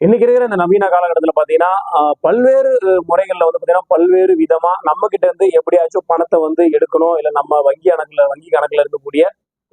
இன்னைக்கு இருக்கிற இந்த நவீன காலகட்டத்தில் பார்த்தீங்கன்னா பல்வேறு முறைகளில் வந்து பார்த்தீங்கன்னா பல்வேறு விதமா நம்ம கிட்ட இருந்து எப்படியாச்சும் பணத்தை வந்து எடுக்கணும் இல்லை நம்ம வங்கி கணக்கில் வங்கி கணக்கில் இருக்கக்கூடிய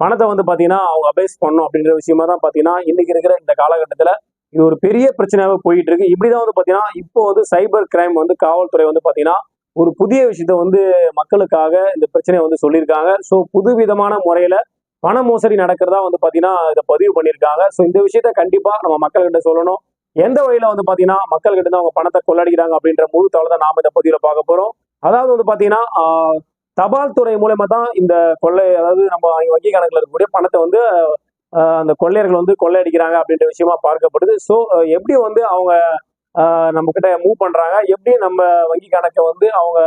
பணத்தை வந்து பார்த்தீங்கன்னா அவங்க அபேஸ் பண்ணணும் அப்படின்ற விஷயமா தான் பார்த்தீங்கன்னா இன்னைக்கு இருக்கிற இந்த காலகட்டத்தில் இது ஒரு பெரிய பிரச்சனையாகவே போயிட்டு இருக்கு. இப்படிதான் வந்து பார்த்தீங்கன்னா இப்போ வந்து சைபர் கிரைம் வந்து காவல்துறை வந்து பார்த்தீங்கன்னா ஒரு புதிய விஷயத்த வந்து மக்களுக்காக இந்த பிரச்சனையை வந்து சொல்லியிருக்காங்க. ஸோ புது விதமான முறையில பண மோசடி நடக்கிறதா வந்து பார்த்தீங்கன்னா இதை பதிவு பண்ணியிருக்காங்க. ஸோ இந்த விஷயத்த கண்டிப்பாக நம்ம மக்கள்கிட்ட சொல்லணும். எந்த வழியில வந்து பாத்தீங்கன்னா மக்கள் கிட்ட அவங்க பணத்தை கொள்ளடிக்கிறாங்க அப்படின்ற முழு தவளை தான் நாம இந்த பதிவுல பார்க்க போறோம். அதாவது வந்து பாத்தீங்கன்னா தபால் துறை மூலயமா தான் இந்த கொள்ளை அதாவது நம்ம வங்கி கணக்குல இருக்கக்கூடிய பணத்தை வந்து ஆஹ், அந்த கொள்ளையர்கள் வந்து கொள்ளையடிக்கிறாங்க அப்படின்ற விஷயமா பார்க்கப்படுது. ஸோ எப்படி வந்து அவங்க ஆஹ், நம்ம கிட்ட மூவ் பண்றாங்க எப்படி நம்ம வங்கி கணக்கை வந்து அவங்க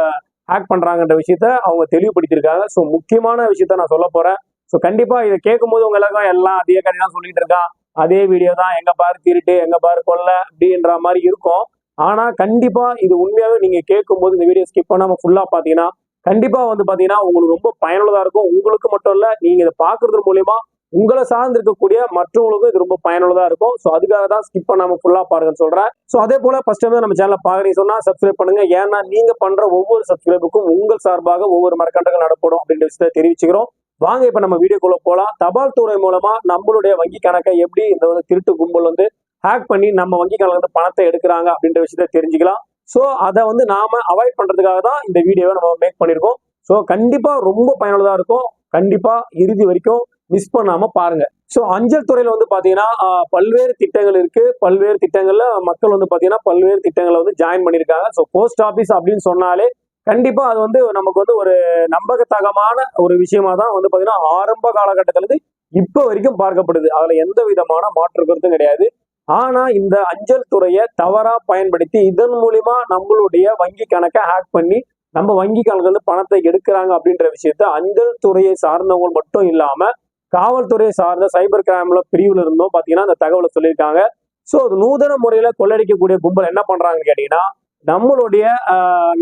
ஹேக் பண்றாங்கன்ற விஷயத்த அவங்க தெளிவுபடுத்தியிருக்காங்க. ஸோ முக்கியமான விஷயத்த நான் சொல்ல போறேன். ஸோ கண்டிப்பா இதை கேட்கும்போது உங்க எல்லாருக்கும் எல்லாம் அதே கதை சொல்லிட்டு இருக்கான். அதே வீடியோ தான் எங்க பாரு திருட்டு எங்க பாரு கொள்ள அப்படின்ற மாதிரி இருக்கும். ஆனா கண்டிப்பா இது உண்மையாவே நீங்க கேட்கும்போது இந்த வீடியோ ஸ்கிப் பண்ணாம ஃபுல்லா பாத்தீங்கன்னா கண்டிப்பா வந்து பாத்தீங்கன்னா உங்களுக்கு ரொம்ப பயனுள்ளதா இருக்கும். உங்களுக்கு மட்டும் இல்ல நீங்க இதை பாக்குறது மூலியமா உங்களை சார்ந்து இருக்கக்கூடிய மற்றவங்களுக்கும் இது ரொம்ப பயனுள்ளதா இருக்கும். ஸோ அதுக்காக தான் ஸ்கிப் பண்ணாம ஃபுல்லா பாருங்கன்னு சொல்றேன். ஸோ அதே போல ஃபர்ஸ்ட் டைம் நம்ம சேனலை பாக்குறீங்க சொன்னா சப்ஸ்கிரைப் பண்ணுங்க. ஏன்னா நீங்க பண்ற ஒவ்வொரு சப்ஸ்கிரைபுக்கும் உங்கள் சார்பாக ஒவ்வொரு மரக்கண்டங்கள் நடப்படும் அப்படின்ற விஷயத்தை தெரிவிச்சுக்கிறோம். வாங்க இப்ப நம்ம வீடியோக்குள்ள போகலாம் தபால் துறை மூலமா நம்மளுடைய வங்கி கணக்கை எப்படி இந்த வந்து திருட்டு கும்பல் வந்து ஹேக் பண்ணி நம்ம வங்கி கணக்குல வந்து பணத்தை எடுக்கிறாங்க அப்படின்ற விஷயத்த தெரிஞ்சுக்கலாம். ஸோ அதை வந்து நாம அவாய்ட் பண்றதுக்காக தான் இந்த வீடியோவை நம்ம மேக் பண்ணியிருக்கோம். ஸோ கண்டிப்பாக ரொம்ப பயனுள்ளதாக இருக்கும். கண்டிப்பாக இறுதி வரைக்கும் மிஸ் பண்ணாம பாருங்க. ஸோ அஞ்சல் துறையில் வந்து பார்த்தீங்கன்னா பல்வேறு திட்டங்கள் இருக்கு. பல்வேறு திட்டங்களில் மக்கள் வந்து பார்த்தீங்கன்னா பல்வேறு திட்டங்களை வந்து ஜாயின் பண்ணியிருக்காங்க. ஸோ போஸ்ட் ஆஃபீஸ் அப்படின்னு சொன்னாலே கண்டிப்பா அது வந்து நமக்கு வந்து ஒரு நம்பகத்தகமான ஒரு விஷயமா தான் வந்து பாத்தீங்கன்னா ஆரம்ப காலகட்டத்துல இருந்து இப்போ வரைக்கும் பார்க்கப்படுது. அதுல எந்த விதமான மாற்று கருத்தும் கிடையாது. ஆனா இந்த அஞ்சல் துறையை தவறா பயன்படுத்தி இதன் மூலிமா நம்மளுடைய வங்கி கணக்கை ஹேக் பண்ணி நம்ம வங்கி கணக்குல பணத்தை எடுக்கிறாங்க அப்படின்ற விஷயத்த அஞ்சல் துறையை சார்ந்தவங்க மட்டும் இல்லாம காவல்துறையை சார்ந்த சைபர் கிரைம்ல பிரிவுல இருந்தும் பாத்தீங்கன்னா அந்த தகவலை சொல்லியிருக்காங்க. ஸோ அது நூதன முறையில கொள்ளடிக்கக்கூடிய கும்பல் என்ன பண்றாங்கன்னு கேட்டீங்கன்னா நம்மளுடைய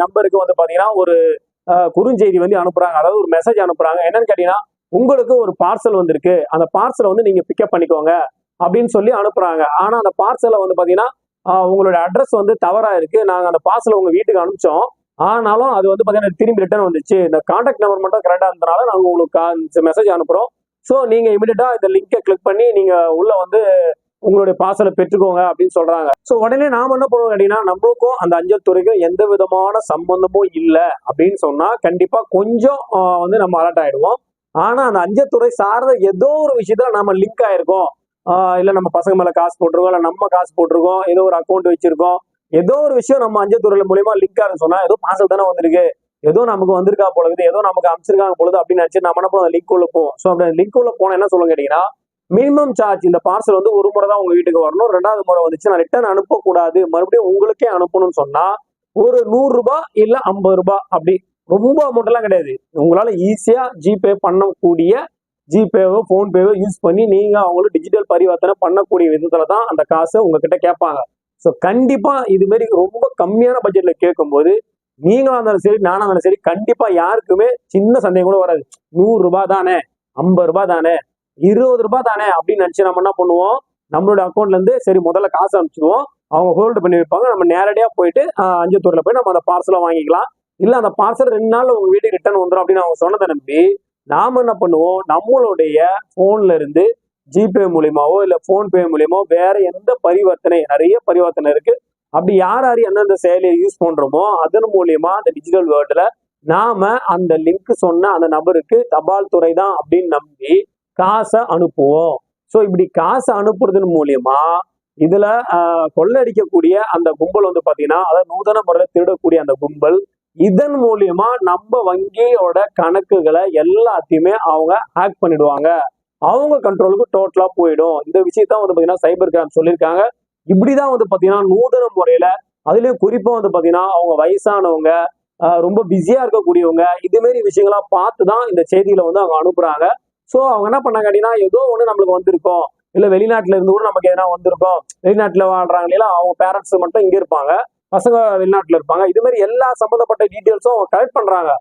நம்பருக்கு வந்து பார்த்தீங்கன்னா ஒரு குறுஞ்செய்தி வந்து அனுப்புறாங்க. அதாவது ஒரு மெசேஜ் அனுப்புறாங்க. என்னன்னு கேட்டீங்கன்னா உங்களுக்கு ஒரு பார்சல் வந்திருக்கு. அந்த பார்சலை வந்து நீங்க பிக்கப் பண்ணிக்கோங்க. அப்படின்னு சொல்லி அனுப்புறாங்க. ஆனா அந்த பார்சலை வந்து பாத்தீங்கன்னா உங்களோட அட்ரஸ் வந்து தவறா இருக்கு. நாங்க அந்த பார்சலை உங்க வீட்டுக்கு அனுப்பிச்சோம். ஆனாலும் அது வந்து பாத்தீங்கன்னா திரும்பி ரிட்டர்ன் வந்துச்சு. இந்த கான்டாக்ட் நம்பர் மட்டும் கரெக்டா இருந்தனால நாங்க உங்களுக்கு மெசேஜ் அனுப்புறோம். ஸோ நீங்க இமிடியட்டா இந்த லிங்கை கிளிக் பண்ணி நீங்க உள்ள வந்து உங்களுடைய பார்சலை பெற்றுக்கோங்க அப்படின்னு சொல்றாங்க. ஸோ உடனே நாம என்ன பண்ணுவோம் அப்படின்னா நம்மளுக்கும் அந்த அஞ்சல் துறைக்கும் எந்த விதமான சம்பந்தமும் இல்லை அப்படின்னு சொன்னா கண்டிப்பா கொஞ்சம் வந்து நம்ம அலர்ட் ஆயிடுவோம். ஆனா அந்த அஞ்சல் துறை சார்ந்த ஏதோ ஒரு விஷயத்துல நம்ம லிங்க் ஆயிருக்கோம். ஆஹ், இல்ல நம்ம பசங்க மேல காசு போட்டிருக்கோம் இல்ல நம்ம காசு போட்டிருக்கோம் ஏதோ ஒரு அக்கௌண்ட் வச்சிருக்கோம். ஏதோ ஒரு விஷயம் நம்ம அஞ்சல் துறையில மூலியமா லிங்க் ஆகுன்னு சொன்னா ஏதோ பார்சல் தானே வந்திருக்கு. ஏதோ நமக்கு வந்திருக்கா பொழுது ஏதோ நமக்கு அமைச்சிருக்காங்க பொழுது அப்படின்னு நினைச்சு நம்ம என்ன பண்ணுவோம் லிங்க் உள்ள போவோம் ஸோ அப்படி லிங்க் உள்ள போனா என்ன சொல்லுங்க கேட்டீங்கன்னா மினிமம் சார்ஜ் இந்த பார்சல் வந்து ஒரு முறை தான் உங்க வீட்டுக்கு வரணும். ரெண்டாவது முறை வந்துச்சு நான் ரிட்டர்ன் அனுப்பக்கூடாது. மறுபடியும் உங்களுக்கே அனுப்பணும்னு சொன்னா ஒரு நூறு ரூபாய் இல்ல ஐம்பது ரூபாய் அப்படி ரொம்ப அமௌண்ட் எல்லாம் கிடையாது. உங்களால ஈஸியா ஜிபே பண்ணக்கூடிய ஜிபேவோ ஃபோன்பேவோ யூஸ் பண்ணி நீங்க அவங்களுக்கு டிஜிட்டல் பரிவர்த்தனை பண்ணக்கூடிய விதத்துல தான் அந்த காசை உங்ககிட்ட கேட்பாங்க. ஸோ கண்டிப்பா இது மாதிரி ரொம்ப கம்மியான பட்ஜெட்ல கேட்கும்போது நீங்களா இருந்தாலும் சரி நானா இருந்தாலும் சரி கண்டிப்பா யாருக்குமே சின்ன சந்தேகம் கூட வராது. நூறு ரூபாய் தானே ஐம்பது ரூபாய் தானே இருபது ரூபாய் தானே அப்படின்னு நினச்சி நம்ம என்ன பண்ணுவோம்? நம்மளோட அக்கௌண்ட்லேருந்து சரி முதல்ல காசு அனுப்பிச்சிடுவோம். அவங்க ஹோல்டு பண்ணி வைப்பாங்க நம்ம நேரடியாக போயிட்டு அஞ்சத்தூரில் போய் நம்ம அந்த பார்சலை வாங்கிக்கலாம். இல்லை அந்த பார்சல் ரெண்டு நாள் உங்கள் வீட்டுக்கு ரிட்டர்ன் வந்துடும் அப்படின்னு அவங்க சொன்னதை நம்பி நாம் என்ன பண்ணுவோம்? நம்மளுடைய போன்ல இருந்து ஜிபே மூலியமாவோ இல்லை ஃபோன்பே மூலியமோ வேற எந்த பரிவர்த்தனை நிறைய பரிவர்த்தனை இருக்கு. அப்படி யார் யார் எந்தெந்த செயலியை யூஸ் பண்றோமோ அதன் மூலியமா அந்த டிஜிட்டல் வேர்ல்டுல நாம அந்த லிங்க் சொன்ன அந்த நபருக்கு தபால் துறை தான் அப்படின்னு நம்பி காசை அனுப்புவோம். ஸோ இப்படி காசை அனுப்புறதன் மூலியமா இதுல கொள்ளடிக்கக்கூடிய அந்த கும்பல் வந்து பாத்தீங்கன்னா அதாவது நூதன முறையில் திருடக்கூடிய அந்த கும்பல் இதன் மூலியமா நம்ம வங்கியோட கணக்குகளை எல்லாத்தையுமே அவங்க ஹேக் பண்ணிடுவாங்க. அவங்க கண்ட்ரோலுக்கு டோட்டலா போயிடும். இந்த விஷயத்தான் வந்து பாத்தீங்கன்னா சைபர் கிரைம் சொல்லியிருக்காங்க. இப்படிதான் வந்து பாத்தீங்கன்னா நூதன முறையில அதுலயும் குறிப்பா வந்து பாத்தீங்கன்னா அவங்க வயசானவங்க ரொம்ப பிஸியா இருக்கக்கூடியவங்க இது மாதிரி விஷயங்களா பார்த்து தான் இந்த செய்தியில வந்து அவங்க அனுப்புறாங்க. ஸோ அவங்க என்ன பண்ணாங்க அப்படின்னா ஏதோ ஒன்று நம்மளுக்கு வந்திருக்கோம். இல்லை வெளிநாட்டில் இருந்து கூட நமக்கு எதனா வந்திருக்கோம். வெளிநாட்டில் வாழ்றாங்க இல்லையா அவங்க பேரண்ட்ஸ் மட்டும் இங்கே இருப்பாங்க. பசங்க வெளிநாட்டில் இருப்பாங்க. இது மாதிரி எல்லா சம்மந்தப்பட்ட டீட்டெயில்ஸும் அவங்க கலெக்ட் பண்ணுறாங்க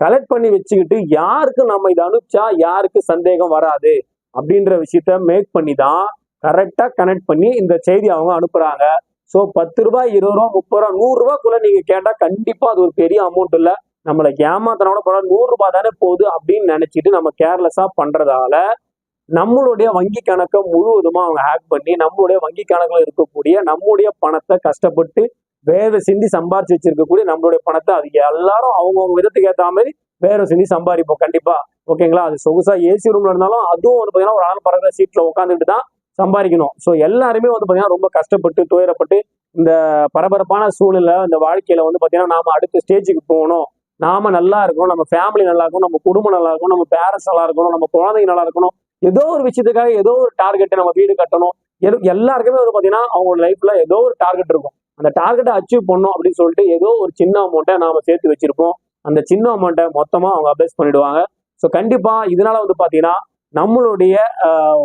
கலெக்ட் பண்ணி வச்சுக்கிட்டு யாருக்கு நம்ம இதை அனுப்பிச்சா யாருக்கு சந்தேகம் வராது அப்படின்ற விஷயத்த மேக் பண்ணி தான் கரெக்டாக கனெக்ட் பண்ணி இந்த செய்தி அவங்க அனுப்புகிறாங்க ஸோ பத்து ரூபாய் இருபது ரூபா முப்பது ரூபா நூறுரூவாக்குள்ளே நீங்கள் கேட்டால் கண்டிப்பாக அது ஒரு பெரிய அமௌண்ட் இல்லை. நம்மளை ஏமாத்தினோட பரவாயில்ல நூறு ரூபாய் தானே போகுது அப்படின்னு நினைச்சிட்டு நம்ம கேர்லெஸ்ஸா பண்றதால நம்மளுடைய வங்கி கணக்கை முழுவதுமா அவங்க ஹேக் பண்ணி நம்மளுடைய வங்கி கணக்குல இருக்கக்கூடிய நம்முடைய பணத்தை கஷ்டப்பட்டு வேற சிந்தி சம்பாரிச்சு வச்சிருக்கக்கூடிய நம்மளுடைய பணத்தை அது எல்லாரும் அவங்கவுங்க விதத்துக்கு ஏற்ற மாதிரி வேற சிந்தி சம்பாதிப்போம். கண்டிப்பா. ஓகேங்களா? அது சொகுசா ஏசி ரூம்ல இருந்தாலும் அதுவும் வந்து பாத்தீங்கன்னா ஒரு ஆள் பறக்கிற சீட்ல உட்காந்துட்டு தான் சம்பாதிக்கணும். ஸோ எல்லாருமே வந்து பாத்தீங்கன்னா ரொம்ப கஷ்டப்பட்டு துயரப்பட்டு இந்த பரபரப்பான சூழ்நிலை இந்த வாழ்க்கையில வந்து பாத்தீங்கன்னா நாம அடுத்த ஸ்டேஜுக்கு போகணும். நாம நல்லா இருக்கணும் நம்ம ஃபேமிலி நல்லா இருக்கணும் நம்ம குடும்பம் நல்லா இருக்கணும் நம்ம பேரண்ட்ஸ் நல்லா இருக்கணும் நம்ம குழந்தைங்க நல்லா இருக்கணும். ஏதோ ஒரு விஷயத்துக்காக ஏதோ ஒரு டார்கெட்டை நம்ம வீடு கட்டணும். எது- எல்லாருக்குமே வந்து பாத்தீங்கன்னா அவங்களோட லைஃப்ல ஏதோ ஒரு டார்கெட் இருக்கும். அந்த டார்கெட்டை அச்சீவ் பண்ணணும் அப்படின்னு சொல்லிட்டு ஏதோ ஒரு சின்ன அமௌண்ட்டை நாம சேர்த்து வச்சிருப்போம். அந்த சின்ன அமௌண்ட்டை மொத்தமா அவங்க அப்ளைஸ் பண்ணிடுவாங்க. ஸோ கண்டிப்பா இதனால வந்து பாத்தீங்கன்னா நம்மளுடைய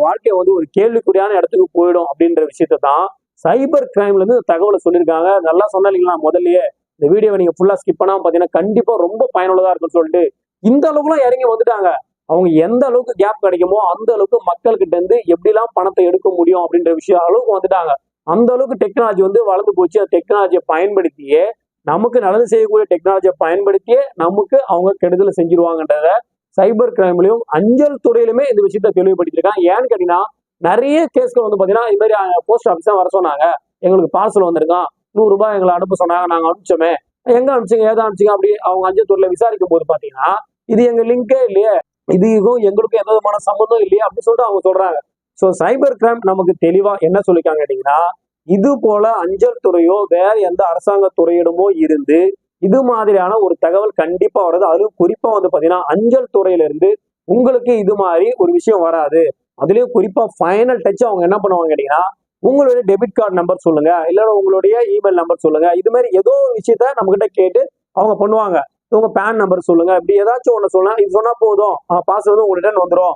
வாழ்க்கையை வாழ்க்கை வந்து ஒரு கேள்விக்குறியான இடத்துக்கு போயிடும் அப்படின்ற விஷயத்தை தான் சைபர் கிரைம்ல இருந்து தகவலை சொல்லியிருக்காங்க. நல்லா சொன்னீங்களா முதல்லயே? இந்த வீடியோவை நீங்க ஃபுல்லா ஸ்கிப் பண்ணாம பாத்தீங்கன்னா கண்டிப்பா ரொம்ப பயனுள்ளதா இருக்கும்னு சொல்லிட்டு இந்த அளவுக்குலாம் இறங்கி வந்துட்டாங்க. அவங்க எந்த அளவுக்கு கேப் கிடைக்குமோ அந்த அளவுக்கு மக்கள்கிட்ட இருந்து எப்படிலாம் பணத்தை எடுக்க முடியும் அப்படின்ற விஷயம் அளவுக்கு வந்துட்டாங்க. அந்த அளவுக்கு டெக்னாலஜி வந்து வளர்ந்து போச்சு. அந்த டெக்னாலஜியை பயன்படுத்தியே நமக்கு நல்லது செய்யக்கூடிய டெக்னாலஜியை பயன்படுத்தியே நமக்கு அவங்க கெடுதலை செஞ்சிருவாங்கன்றத சைபர் கிரைம்லயும் அஞ்சல் துறையிலுமே இந்த விஷயத்த தெளிவுபடுத்திருக்காங்க ஏன்னு கேட்டீங்கன்னா நிறைய கேஸ்கள் வந்து பாத்தீங்கன்னா இது மாதிரி போஸ்ட் ஆஃபீஸ் தான் வர சொன்னாங்க. எங்களுக்கு பார்சல் வந்திருக்கான். நூறு ரூபாய் எங்களை அனுப்ப சொன்னாங்க நாங்கள் அனுப்பிச்சோமே. எங்க அனுப்பிச்சிங்க ஏதா அனுப்பிச்சிங்க அப்படி அவங்க அஞ்சல் துறையில விசாரிக்கும் போது பாத்தீங்கன்னா இது எங்க லிங்கே இல்லையே. இதுக்கும் எங்களுக்கும் எந்த விதமான சம்பந்தம் இல்லையே அப்படின்னு சொல்லிட்டு அவங்க சொல்றாங்க. ஸோ சைபர் கிரைம் நமக்கு தெளிவா என்ன சொல்லிருக்காங்க கேட்டீங்கன்னா இது போல அஞ்சல் துறையோ வேற எந்த அரசாங்க துறையிடமோ இருந்து இது மாதிரியான ஒரு தகவல் கண்டிப்பா வருது அதுவும் குறிப்பா வந்து பாத்தீங்கன்னா அஞ்சல் துறையில இருந்து உங்களுக்கு இது மாதிரி ஒரு விஷயம் வராது. அதுலயும் குறிப்பா ஃபைனல் டச் அவங்க என்ன பண்ணுவாங்க கேட்டீங்கன்னா உங்களுடைய டெபிட் கார்டு நம்பர் சொல்லுங்க இல்லைன்னா உங்களுடைய இமெயில் நம்பர் சொல்லுங்க. இது மாதிரி ஏதோ ஒரு விஷயத்த நம்மகிட்ட கேட்டு அவங்க பண்ணுவாங்க. உங்க பேன் நம்பர் சொல்லுங்க. இப்படி ஏதாச்சும் ஒன்று சொல்லலாம் இது சொன்னா போதும். பாஸ் வந்து உங்க வந்துடும்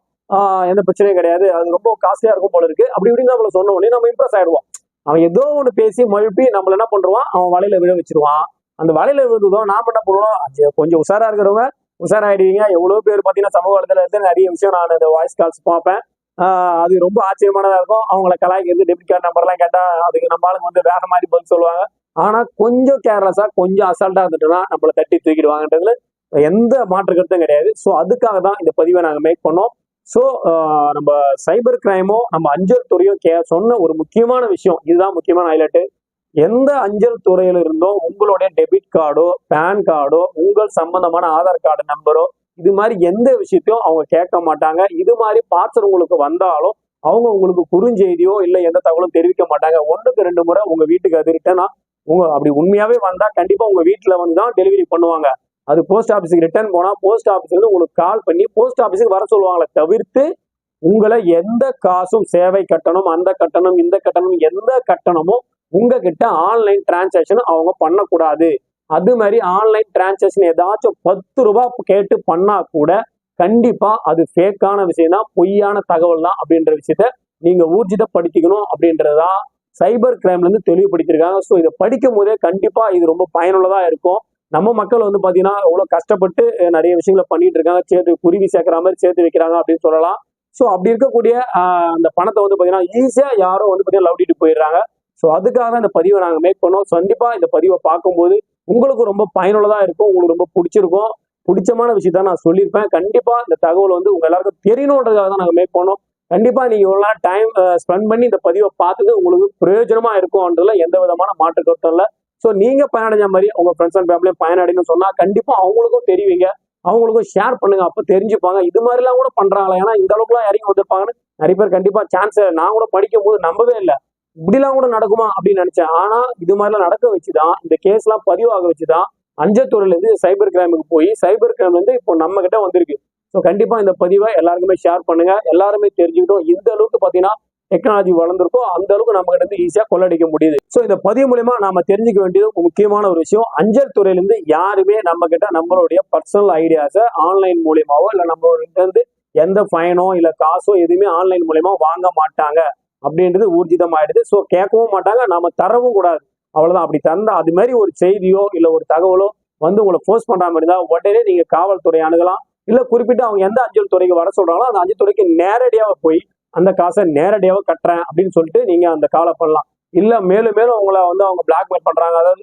எந்த பிரச்சனையும் கிடையாது. அது ரொம்ப காஸ்ட்லியா இருக்கும் போல இருக்கு. அப்படி இப்படின்னு நம்மள சொன்ன உடனே நம்ம இம்ப்ரெஸ் ஆயிடுவோம். அவன் ஏதோ ஒன்று பேசி மழுப்பி நம்மள என்ன பண்ணுவான் அவன் வலையில விழ வச்சிருவான். அந்த வலையில விழுந்ததும் நாம என்ன பண்ணுவோம்? அது கொஞ்சம் உஷாரா இருக்கிறவங்க உஷாராயிடுவீங்க. எவ்வளவு பேர் பாத்தீங்கன்னா சமூக வலைதளத்துல இருந்து நிறைய விஷயம் நான் இந்த வாய்ஸ் கால்ஸ் பார்ப்பேன். அது ரொம்ப ஆச்சரியமானதா இருக்கும். அவங்கள கலாய்க்கிறது டெபிட் கார்டு நம்பர்லாம் கேட்டா அதுக்கு நம்ம ஆளுங்க வந்து வேற மாதிரி பதில் சொல்லுவாங்க. ஆனா கொஞ்சம் கேர்லெஸ்ஸா கொஞ்சம் அசால்ட்டா இருந்துட்டுனா நம்மள தட்டி தூக்கிடுவாங்கன்றதுல எந்த மாற்று கருத்தும் கிடையாது. ஸோ அதுக்காக தான் இந்த பதிவை நாங்கள் மேக் பண்ணோம். ஸோ நம்ம சைபர் கிரைமோ நம்ம அஞ்சல் துறையும் கே சொன்ன ஒரு முக்கியமான விஷயம் இதுதான் முக்கியமான ஹைலைட்டு எந்த அஞ்சல் துறையில இருந்தோ உங்களுடைய டெபிட் கார்டோ பேன் கார்டோ உங்கள் சம்பந்தமான ஆதார் கார்டு நம்பரோ இது மாதிரி எந்த விஷயத்தையும் அவங்க கேட்க மாட்டாங்க. இது மாதிரி பார்சல் உங்களுக்கு வந்தாலும் அவங்க உங்களுக்கு குறுஞ்செய்தியோ இல்லை எந்த தகவலும் தெரிவிக்க மாட்டாங்க. ஒன்றுக்கு ரெண்டு முறை உங்க வீட்டுக்கு அது ரிட்டர்னா உங்க அப்படி உண்மையாவே வந்தா கண்டிப்பா உங்க வீட்டுல வந்து தான் டெலிவரி பண்ணுவாங்க. அது போஸ்ட் ஆஃபீஸுக்கு ரிட்டர்ன் போனா போஸ்ட் ஆஃபீஸ்ல இருந்து உங்களுக்கு கால் பண்ணி போஸ்ட் ஆஃபீஸுக்கு வர சொல்லுவாங்களே தவிர்த்து உங்களை எந்த காசும் சேவை கட்டணம் அந்த கட்டணம் இந்த கட்டணம் எந்த கட்டணமும் உங்ககிட்ட ஆன்லைன் டிரான்சாக்ஷன் அவங்க பண்ணக்கூடாது. அது மாதிரி ஆன்லைன் டிரான்சாக்ஷன் ஏதாச்சும் பத்து ரூபாய் கேட்டு பண்ணா கூட கண்டிப்பா அது ஃபேக்கான விஷயம் தான் பொய்யான தகவல் தான் அப்படின்ற விஷயத்த நீங்க ஊர்ஜிதப்படுத்திக்கணும் அப்படின்றதான் சைபர் கிரைம்ல இருந்து தெளிவுபடுத்திருக்காங்க ஸோ இதை படிக்கும் போதே கண்டிப்பா இது ரொம்ப பயனுள்ளதா இருக்கும். நம்ம மக்கள் வந்து பாத்தீங்கன்னா எவ்வளவு கஷ்டப்பட்டு நிறைய விஷயங்களை பண்ணிட்டு இருக்காங்க. சேர்த்து குருவி சேர்க்கிற மாதிரி சேர்த்து வைக்கிறாங்க அப்படின்னு சொல்லலாம். ஸோ அப்படி இருக்கக்கூடிய அந்த பணத்தை வந்து பாத்தீங்கன்னா ஈஸியா யாரும் வந்து பாத்தீங்கன்னா லவ்டிட்டு போயிடுறாங்க. ஸோ அதுக்காக தான் இந்த பதிவை நாங்கள் மேக் பண்ணோம். கண்டிப்பா இந்த பதிவை பார்க்கும்போது உங்களுக்கு ரொம்ப பயனுள்ளதா இருக்கும். உங்களுக்கு ரொம்ப பிடிச்சிருக்கும். பிடிச்சமான விஷயத்த நான் சொல்லியிருப்பேன். கண்டிப்பா இந்த தகவல் வந்து உங்க எல்லாருக்கும் தெரியணுன்றதுக்காக தான் நாங்கள் மேக் பண்ணோம். கண்டிப்பா நீங்க இவ்வளவு நாள் டைம் ஸ்பெண்ட் பண்ணி இந்த பதிவை பார்த்துட்டு உங்களுக்கு பிரயோஜனமா இருக்கும்ன்றதுல எந்த விதமான மாற்று கருத்தும் இல்லை. ஸோ நீங்க பயனடைஞ்ச மாதிரி உங்க ஃப்ரெண்ட்ஸ் அண்ட் ஃபேமிலியும் பயனடைன்னு சொன்னா கண்டிப்பா அவங்களுக்கும் தெரிவிங்க. அவங்களுக்கும் ஷேர் பண்ணுங்க. அப்ப தெரிஞ்சுப்பாங்க. இது மாதிரிலாம் கூட பண்றாங்களா. ஏன்னா இந்த அளவுக்குலாம் இறங்கி வந்திருப்பாங்கன்னு நிறைய பேர் கண்டிப்பா சான்ஸ் நான் கூட படிக்கும் போது நம்பவே இல்லை. இப்படிலாம் கூட நடக்குமா அப்படின்னு நினைச்சேன். ஆனா இது மாதிரிலாம் நடக்க வச்சுதான் இந்த கேஸ் எல்லாம் பதிவாக வச்சுதான் அஞ்சத்துறையில இருந்து சைபர் கிரைமுக்கு போய் சைபர் கிரைம்ல இருந்து இப்போ நம்ம கிட்ட வந்திருக்கு. ஸோ கண்டிப்பா இந்த பதிவை எல்லாருக்குமே ஷேர் பண்ணுங்க. எல்லாருமே தெரிஞ்சுக்கிட்டோம். இந்த அளவுக்கு பாத்தீங்கன்னா டெக்னாலஜி வளர்ந்துருக்கோ அந்த அளவுக்கு நம்ம கிட்ட இருந்து ஈஸியா கொள்ளடிக்க முடியுது. ஸோ இந்த பதிவு மூலயமா நாம தெரிஞ்சுக்க வேண்டியது முக்கியமான ஒரு விஷயம். அஞ்சல் துறையிலிருந்து யாருமே நம்ம கிட்ட நம்மளுடைய பர்சனல் ஐடியாஸை ஆன்லைன் மூலியமாவோ இல்லை நம்மளோட இருந்து எந்த ஃபைனோ இல்லை காசோ எதுவுமே ஆன்லைன் மூலயமா வாங்க மாட்டாங்க. அப்படின்றது ஊர்ஜிதம் ஆயிடுது ஸோ கேட்கவும் மாட்டாங்க நாம தரவும் கூடாது. அவ்வளவுதான். அப்படி தந்தா அது மாதிரி ஒரு செய்தியோ இல்ல ஒரு தகவலோ வந்து உங்களை ஃபோர்ஸ் பண்றாம இருந்தால் உடனே நீங்க காவல்துறை அணுகலாம். இல்ல குறிப்பிட்டு அவங்க எந்த அஞ்சல் துறைக்கு வர சொல்றாங்களோ அந்த அஞ்சல் துறைக்கு நேரடியாக போய் அந்த காசை நேரடியாக கட்டுறேன் அப்படின்னு சொல்லிட்டு நீங்க அந்த காலை பண்ணலாம். இல்ல மேலும் மேலும் உங்களை வந்து அவங்க பிளாக்மெயில் பண்றாங்க. அதாவது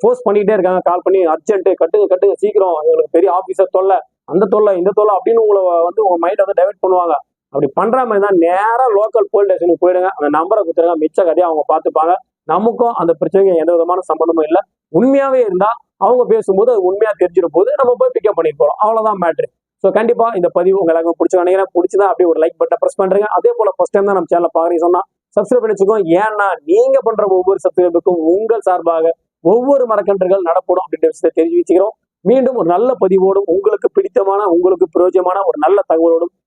ஃபோர்ஸ் பண்ணிட்டே இருக்காங்க. கால் பண்ணி அர்ஜென்ட் கட்டுங்க கட்டுங்க சீக்கிரம். எங்களுக்கு பெரிய ஆபீசர் தொல்லை. அந்த தொல்லை இந்த தொல்லை அப்படின்னு உங்களை வந்து உங்க மைண்ட் வந்து டைவெர்ட் பண்ணுவாங்க. அப்படி பண்ற மாதிரி தான் நேராக லோக்கல் போலீஸ் ஸ்டேஷனுக்கு போயிடுங்க. அந்த நம்பரை கொடுத்துருங்க. மிச்ச கதையை அவங்க பார்த்துப்பாங்க. நமக்கும் அந்த பிரச்சனைக்கு எந்த விதமான சம்பந்தமும் இல்லை. உண்மையாவே இருந்தா அவங்க பேசும்போது அது உண்மையா தெரிஞ்சிடும் போது நம்ம போய் பிக்கப் பண்ணிட்டு போறோம் அவ்வளவுதான் மேட்ரு ஸோ கண்டிப்பா இந்த பதிவு உங்க எல்லாருக்கும் பிடிச்ச நினைக்கிறேன் பிடிச்சதா அப்படியே ஒரு லைக் பட்டை ப்ரெஸ் பண்றீங்க. அதே போல ஃபர்ஸ்ட் டைம் தான் நம்ம சேனல் பாக்குறீங்க சொன்னா சப்ஸ்கிரைப் பண்ணி வச்சுக்கோங்க. ஏன்னா நீங்க பண்ற ஒவ்வொரு சப்ஸ்கிரைபுக்கும் உங்கள் சார்பாக ஒவ்வொரு மரக்கன்றுகள் நடப்படும் அப்படின்ற விஷயத்தை தெரிஞ்சு வச்சுக்கிறோம் மீண்டும் ஒரு நல்ல பதிவோடும் உங்களுக்கு பிடித்தமான உங்களுக்கு பிரயோஜனமான ஒரு நல்ல தகவலோடும்